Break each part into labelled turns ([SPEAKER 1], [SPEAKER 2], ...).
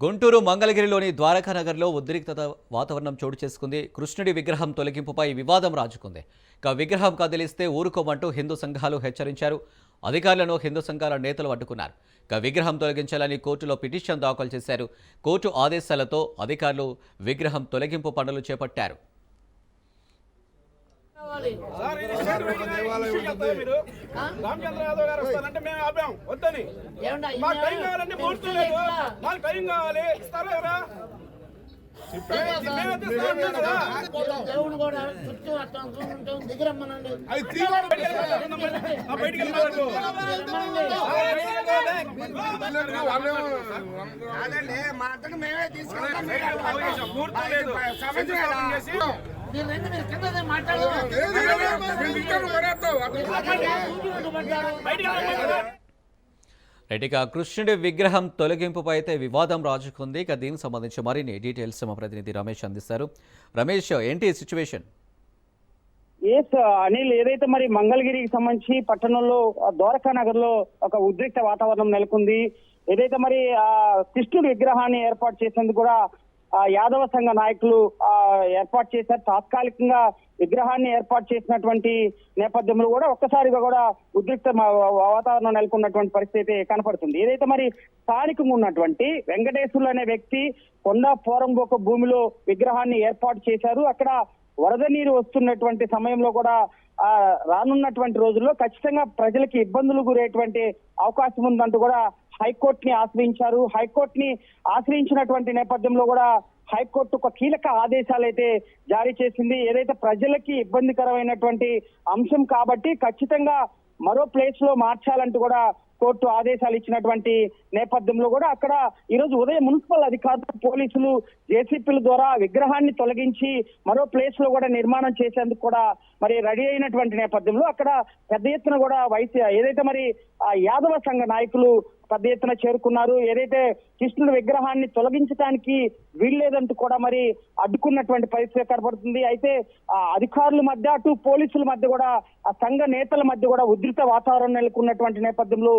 [SPEAKER 1] గుంటూరు మంగళగిరిలోని ద్వారకా నగర్లో ఉద్రిక్తత వాతావరణం చోటు చేసుకుంది. కృష్ణుడి విగ్రహం తొలగింపుపై వివాదం రాజుకుంది. ఇక విగ్రహం కదిలిస్తే ఊరుకోమంటూ హిందూ సంఘాలు హెచ్చరించారు. అధికారులను హిందూ సంఘాల నేతలు అడ్డుకున్నారు. ఇక విగ్రహం తొలగించాలని కోర్టులో పిటిషన్ దాఖలు చేశారు. కోర్టు ఆదేశాలతో అధికారులు విగ్రహం తొలగింపు పనులు చేపట్టారు.
[SPEAKER 2] రామచంద్ర యాదవ్ గారు వస్తారంటే మేము ఆపాం. వద్దని.
[SPEAKER 3] ఏమన్నా
[SPEAKER 2] మాకు టైం కావాలంటే ముహూర్తం లేదు మాకు టైం కావాలి. ఇస్తారా ఎవరా మేమే
[SPEAKER 1] ఇక కృష్ణుడి విగ్రహం తొలగింపుపై అయితే వివాదం రాజుకుంది. ఇక దీనికి సంబంధించి మరిన్ని డీటెయిల్స్ మా ప్రతినిధి రమేష్ అందిస్తారు. రమేష్ ఏంటి సిచ్యువేషన్?
[SPEAKER 4] ఎస్ అనిల్ ఏదైతే మరి మంగళగిరికి సంబంధించి పట్టణంలో ద్వారకా నగర్లో ఒక ఉద్రిక్త వాతావరణం నెలకొంది. ఏదైతే మరి ఆ కృష్ణుడి విగ్రహాన్ని ఏర్పాటు చేసేందుకు కూడా యాదవ సంఘ నాయకులు ఏర్పాటు చేశారు. తాత్కాలికంగా విగ్రహాన్ని ఏర్పాటు చేసినటువంటి నేపథ్యంలో కూడా ఒక్కసారిగా కూడా ఉద్రిక్త వాతావరణం నెలకొన్నటువంటి పరిస్థితి కనపడుతుంది. ఏదైతే మరి స్థానికంగా ఉన్నటువంటి వెంకటేశ్వర్లు అనే వ్యక్తి కొండ పోరంబోక భూమిలో విగ్రహాన్ని ఏర్పాటు చేశారు. అక్కడ వరద నీరు వస్తున్నటువంటి సమయంలో కూడా ఆ రానున్నటువంటి రోజుల్లో ఖచ్చితంగా ప్రజలకి ఇబ్బందులు గురేటువంటి అవకాశం ఉందంటూ కూడా హైకోర్టుని ఆశ్రయించారు. హైకోర్టు ని ఆశ్రయించినటువంటి నేపథ్యంలో కూడా హైకోర్టు ఒక కీలక ఆదేశాలు అయితే జారీ చేసింది. ఏదైతే ప్రజలకి ఇబ్బందికరమైనటువంటి అంశం కాబట్టి ఖచ్చితంగా మరో ప్లేస్లో మార్చాలంటూ కూడా కోర్టు ఆదేశాలు ఇచ్చినటువంటి నేపథ్యంలో కూడా అక్కడ ఈ రోజు ఉదయం మున్సిపల్ అధికారులు పోలీసులు జేసీపీల ద్వారా విగ్రహాన్ని తొలగించి మరో ప్లేస్లో కూడా నిర్మాణం చేసేందుకు కూడా మరి రెడీ అయినటువంటి నేపథ్యంలో అక్కడ పెద్ద ఎత్తున కూడా వైసీ ఏదైతే మరి ఆ యాదవ సంఘ నాయకులు పెద్ద ఎత్తున చేరుకున్నారు. ఏదైతే కృష్ణుడి విగ్రహాన్ని తొలగించడానికి వీల్లేదంటూ కూడా మరి అడ్డుకున్నటువంటి పరిస్థితి కనబడుతుంది అయితే ఆ అధికారుల మధ్య అటు పోలీసుల మధ్య కూడా ఆ సంఘ నేతల మధ్య కూడా ఉధృత వాతావరణం నెలకొన్నటువంటి నేపథ్యంలో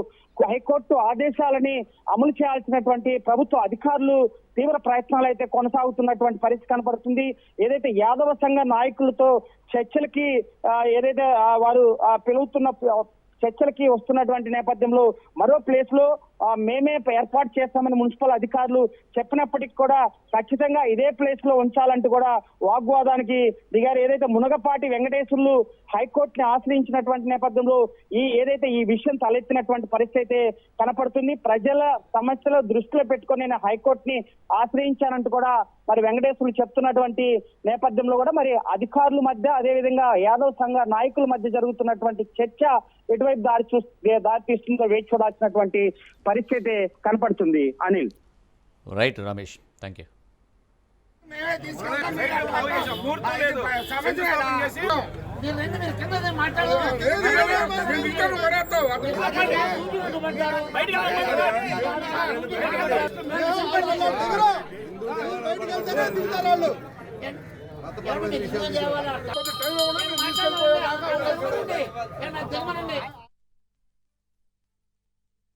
[SPEAKER 4] హైకోర్టు ఆదేశాలని అమలు చేయాల్సినటువంటి ప్రభుత్వ అధికారులు తీవ్ర ప్రయత్నాలు అయితే కొనసాగుతున్నటువంటి పరిస్థితి కనపడుతుంది. ఏదైతే యాదవ సంఘ నాయకులతో చర్చలకి ఏదైతే వారు ఆ, చర్చలకి వస్తున్నటువంటి నేపథ్యంలో మరో ప్లేస్లో మేమే ఏర్పాటు చేస్తామని మున్సిపల్ అధికారులు చెప్పినప్పటికీ కూడా ఖచ్చితంగా ఇదే ప్లేస్లో ఉంచాలంటూ కూడా వాగ్వాదానికి దిగారు. ఏదైతే మునగపాటి వెంకటేశ్వర్లు హైకోర్టుని ఆశ్రయించినటువంటి నేపథ్యంలో ఈ ఏదైతే ఈ విషయం తలెత్తినటువంటి పరిస్థితి అయితే కనపడుతుంది. ప్రజల సమస్యలు దృష్టిలో పెట్టుకొని నేను హైకోర్టుని ఆశ్రయించానంటూ కూడా మరి వెంకటేశ్వర్లు చెప్తున్నటువంటి నేపథ్యంలో కూడా మరి అధికారుల మధ్య అదేవిధంగా యాదవ్ సంఘ నాయకుల మధ్య జరుగుతున్నటువంటి చర్చ ఎటువైపు దారి చూ దారి తీస్తుందో వేచి చూడాల్సినటువంటి పరిస్థితి కనపడుతుంది Anil.
[SPEAKER 1] Right Ramesh thank you
[SPEAKER 5] మేమే